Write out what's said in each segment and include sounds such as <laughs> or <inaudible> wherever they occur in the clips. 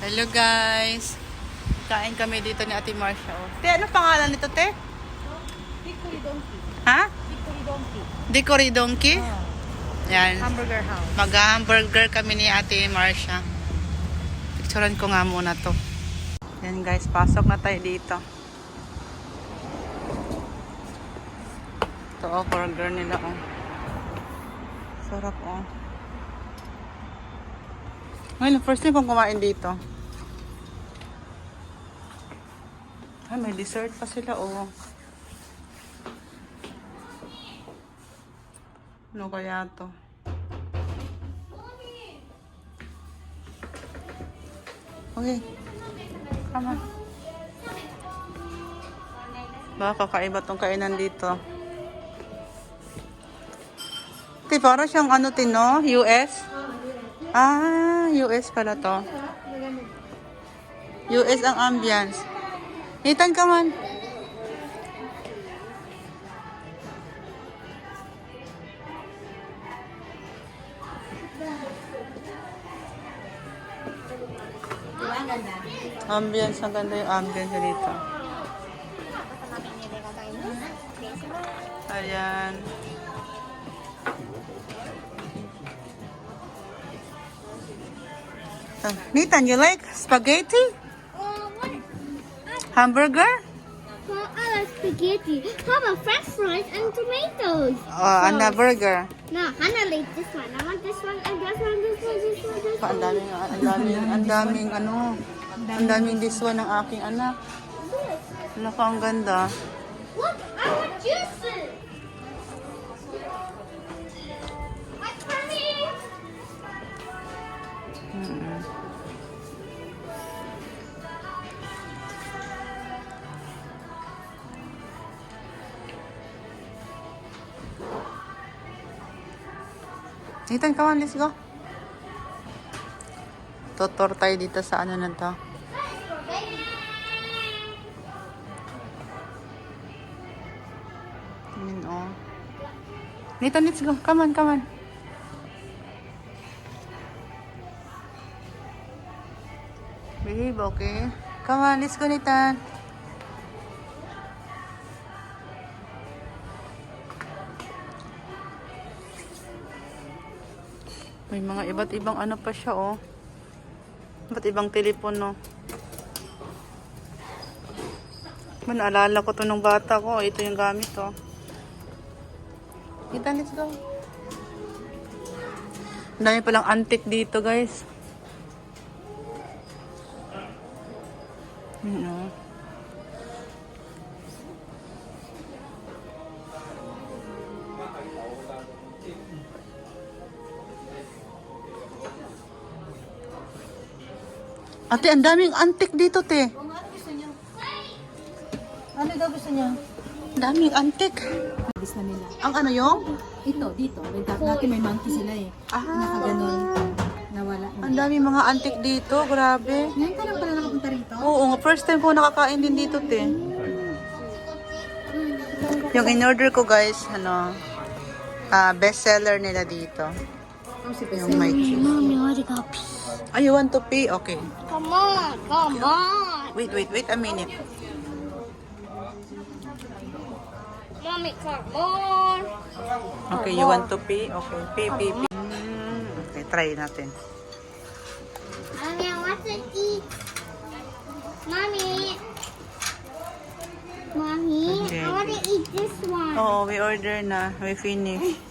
Hello guys. Kain kami dito ni Ate Marcia. Oh. Te, ano pangalan nito, Te? Hickory Donkey. Ha? Hickory Donkey. Decory Donkey? Yan. Hamburger House. Mag-hamburger kami ni Ate Marcia. Picturean ko nga muna to. Yan guys, pasok na tayo dito. Ito oh, burger nila oh. Sarap oh. Ngayon, first time kong kumain dito. Ay, may dessert pa sila oh. Ano kaya to? Okay. Come on. Baka kakaiba tong kainan dito. Ti, parang siyang ano tino? US? Ah, US pala to. US ang ambience. Nathan, come on. Ambience, ang ganda yung ambience dito. Ah, Nathan, you like spaghetti? What? Hamburger? Well, I like spaghetti. How about french fries and tomatoes? Oh, and a burger. No, Hannah likes this one. I want this one and this one, this one, this one, this one. Ang daming, ang daming, ang daming ano, ang daming diswa ng aking anak. Wala ka, ang ganda. Look, I want juices. Nathan, come on, let's go. Tutor tayo dito sa ano na to. Tingin, oh. Nathan, let's go. Come on, come on. Behave, okay? Come on, let's go, Nathan. May mga iba't ibang ano pa siya, oh. Iba't ibang telepono. Man, naalala ko to nung bata ko. Ito yung gamit, oh. Nathan, let's go. Ang dami palang antique dito, guys. You know. Ate, ang daming antik dito, te. Ano daw gusto niya? Ang daming antik. Ibis na nila. Ang ano yung? Ito, dito. May dati dati may monkey sila eh. Ah, Nakaganon. Nawala. ang daming mga antik dito. Grabe. Ngayon ka lang pala nakapunta rito? Oo, nga, first time ko nakakain din dito, te. Yung in-order ko, guys, ano, ah best seller nila dito. Oh, Yung cheese. Mommy, I want to go pee. Ah, you want to pay? Okay. Come on, come on. Wait, wait, wait a minute. Mommy, come on. Okay, you want to pay? Okay, pay, pay, pay. Mm, okay, try natin. Mommy, I want to eat. Mommy. Mommy, Okay. I want to eat this one. Oo, we order na. We finish.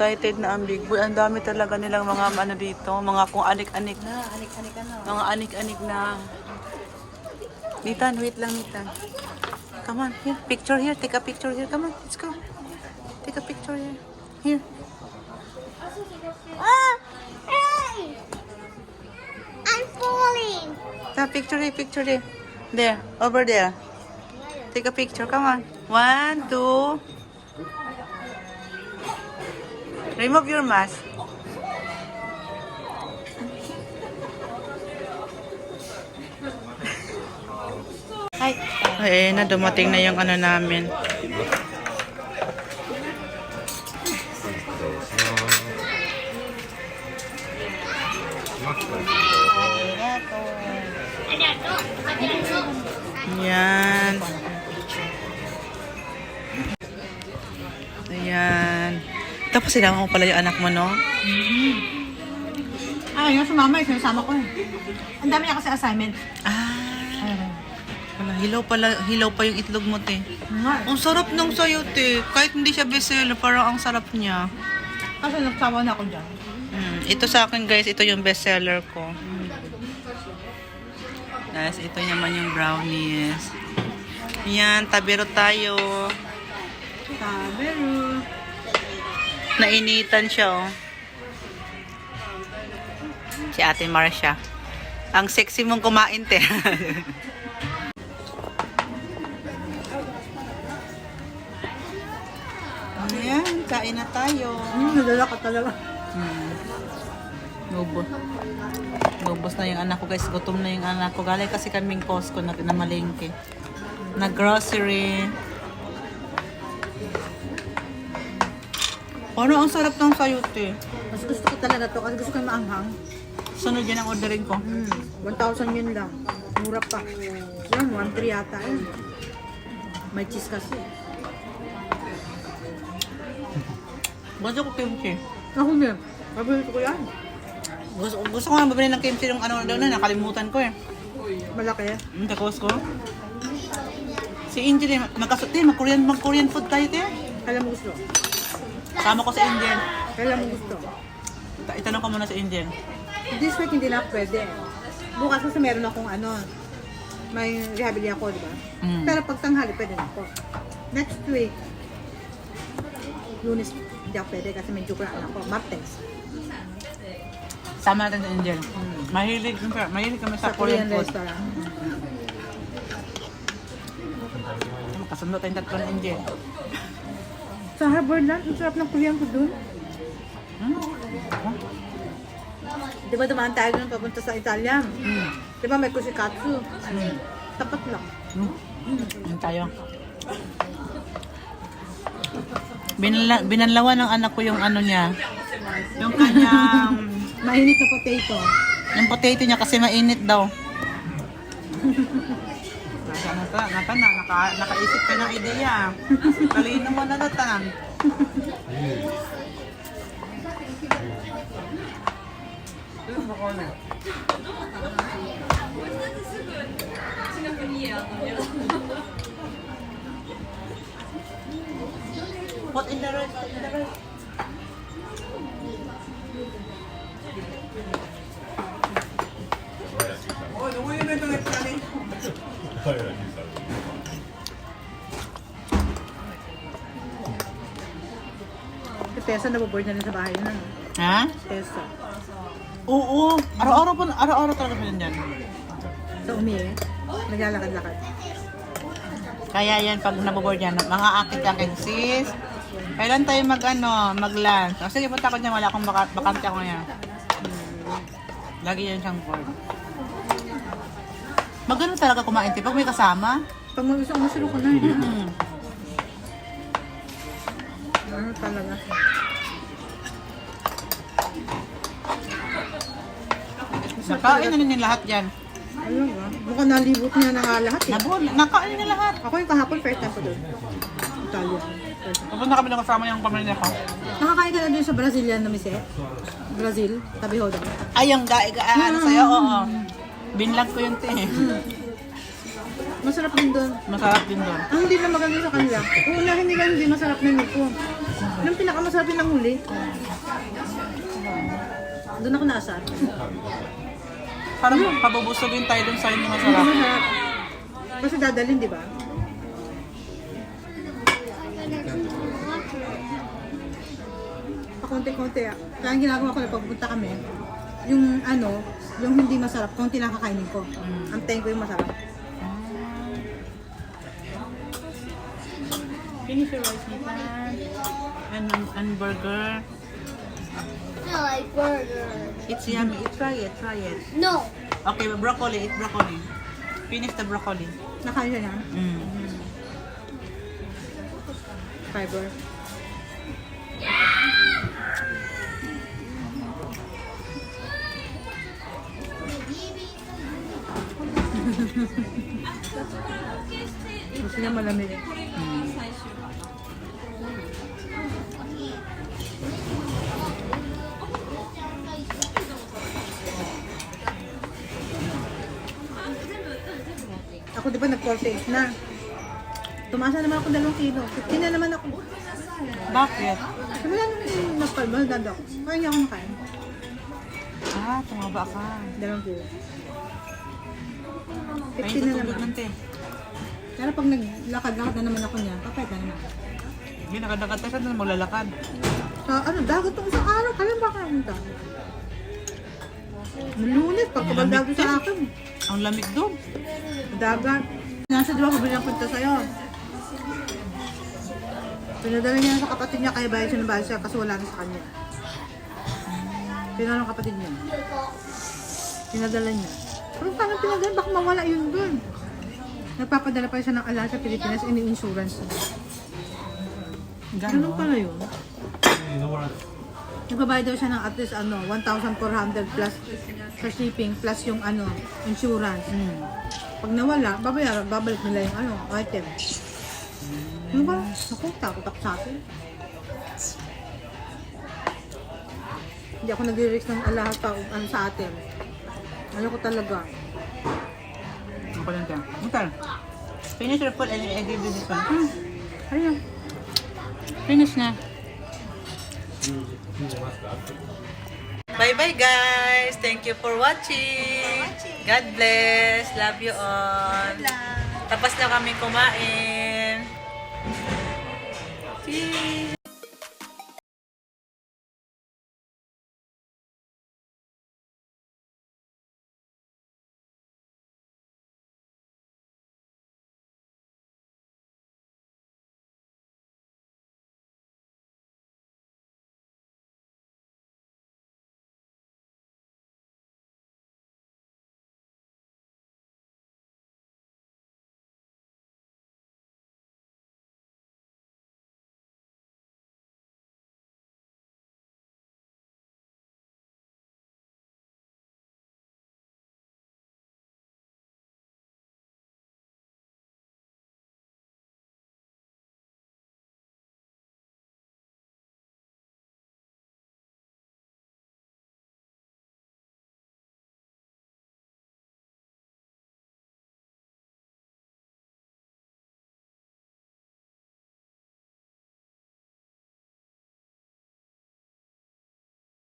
Excited na ang Big Boy. Ang dami talaga nilang mga ano dito. Mga kung anik-anik. Na, anik-anik ano. Mga anik-anik na. Nitan, wait lang, Nitan. Come on, here. Picture here. Take a picture here. Come on, let's go. Take a picture here. Here. Ah! Hey! I'm falling. Ta picture here, picture here. There, over there. Take a picture. Come on. One, two. Remove your mask. Ay, Ay, na dumating na yung ano namin. Yan. Ayan. Tapos sinama mo pala yung anak mo, no? Ah, yung sumama, yung sinasama ko eh. Ang dami niya kasi assignment. Ah. Wala, hilaw pala, hilaw pa yung itlog mo, te. Nga. Ang sarap ng sayo, te. Kahit hindi siya bestseller, parang ang sarap niya. Kasi nagsawa na ako dyan. Mm, ito sa akin, guys, ito yung bestseller ko. Guys, ito naman yung brownies. Yan, tabero tayo. Tabero. Nainitan siya, oh. Si Ate Marcia. Ang sexy mong kumain, te. <laughs> Ayan, kain na tayo. Hmm, nadala ka talaga. Hmm. Lubos. Lubos na yung anak ko, guys. Gutom na yung anak ko. Galay kasi kaming Costco na, na malengke. Na grocery. Parang ang sarap ng sayote. Mas gusto ko talaga to kasi gusto ko yung maanghang. Sunod yan ang ordering ko. Hmm, 1,000 yun lang. Mura pa. Yan, 1,300 yata yun. May cheese kasi. Gusto ko kimchi. Ako din. Paborito ko yan. Gusto, gusto ko nga mabili ng kimchi yung ano doon na nakalimutan ko eh. Malaki. Hmm, sa Costco. Si Angel eh, magkasot eh, mag-Korean, mag-Korean food tayo te. Kailan mo gusto? Sama ko si Angel. Kailan mo gusto? Ita- Itanong ko muna si Angel. This week hindi na pwede. Bukas kasi meron akong ano, may rehabili ako, di ba? Mm. Pero pag tanghali, pwede na ako. Next week, lunes, hindi ako pwede kasi ko na ako. Martes. Sama natin si Angel. Mahilig, mahilig kami sa, Sa Korean, Korean food. restaurant. Kasundo tayong tatlo ni Angel. Sa Harborland, ang sarap ng Korean food dun. Hmm? Di ba dumaan tayo dun papunta sa Italian? Hmm. Di ba may kushikatsu? Hmm. Tapat lang. Hmm. Yan tayo. Binala, binanlawan ng anak ko yung ano niya. Yung kanyang, <laughs> Mainit na potato. yung potato niya kasi mainit daw. Nasa nata, nata na, naka, nakaisip ka ng ideya. Talino mo na nata. Put in the rice, put in the rice. Si Tessa naboboard na rin sa bahay na. Ha? Tessa. Oo, araw-araw pa, araw-araw talaga siya dyan. Sa umi eh. Naglalakad-lakad. Kaya yan, pag naboboard yan, mga akit-akit, sis, kailan tayo mag, ano, mag-lunch? O, sige, punta ko dyan, wala akong baka, bakante ako ngayon. Lagi yan siyang board. Magano talaga kumain, te, pag may kasama? Pag mag gusto ko, na. eh. Hmm. Ano talaga? Nakain na ninyo lahat yan. Ano ba? Mukhang nalibot niya na nga lahat eh. Nabon, nakain na lahat. Ako yung kahapon, first time ko doon. Time. Pupunta kami ng kasama yung pamilya ko. Nakakain ka na doon sa Brazilian na mise? Brazil? Tabi ho daw. Ay, yung ga-ga, ano sa'yo, oo. Binlag ko yung te. Masarap din doon. Masarap din doon. Ang hindi na maganda sa kanila. Uunahin nila hindi masarap na ko. Yung pinakamasarap yung ang huli. Doon ako naasar. Parang pabubusugin tayo dun sa hindi masarap. Masarap. Kasi dadalhin, di ba? Pakunti-kunti. ah. Kaya ang ginagawa ko na pagpunta kami, yung ano, yung hindi masarap, konti lang kakainin ko. Antayin ko yung masarap. Finish your rice, Nita. And, and burger. I like burger. It's yummy. Eat, try it, try it. No. Okay, broccoli. Eat broccoli. Finish the broccoli. Nakain siya niya. Mm. Fiber. Gusto niya malamig. Ako di ba nag-48 na? Tumaas na naman ako dalawang kilo. 15 na naman ako. Bakit? Sabi na nung napalma, dada ako. Kaya niya ako nakain. Ah, tumaba ka. Dalawang kilo. 15 na naman. ng te. Pero pag naglakad-lakad na naman ako niya, papayat na naman. Hindi, nakadakad. Saan na maglalakad? Sa ano, dagat tong isang araw, kaya ba kamunta? Lunes, pagkabaldago sa akin. Ang lamig doon. Dagat. Nasa di ba kabili ang punta sa'yo? Pinadala niya sa kapatid niya, kaya bayad siya ng bayad siya kasi wala na sa kanya. Pinadala ng kapatid niya. Pinadala niya. Pero paano pinadala? Baka mawala yun dun. Nagpapadala pa siya ng ala sa Pilipinas, ini-insurance. Ganun pala yun. Nagbabayad daw siya ng at least ano, 1,400 plus sa shipping plus yung ano, insurance. Hmm. Pag nawala, babayaran, babalik nila yung ano, item. Ano ba? Ako sa akin. Hindi ako nag-risk ng alahat pa ano, sa atin. Ano ko talaga. Ang pala te. Mutal. Finish your food and I give you this one. Hmm. Ayun. Finish na. Bye-bye guys! Thank you for watching! God bless! Love you all! Tapos na kami kumain! Cheers!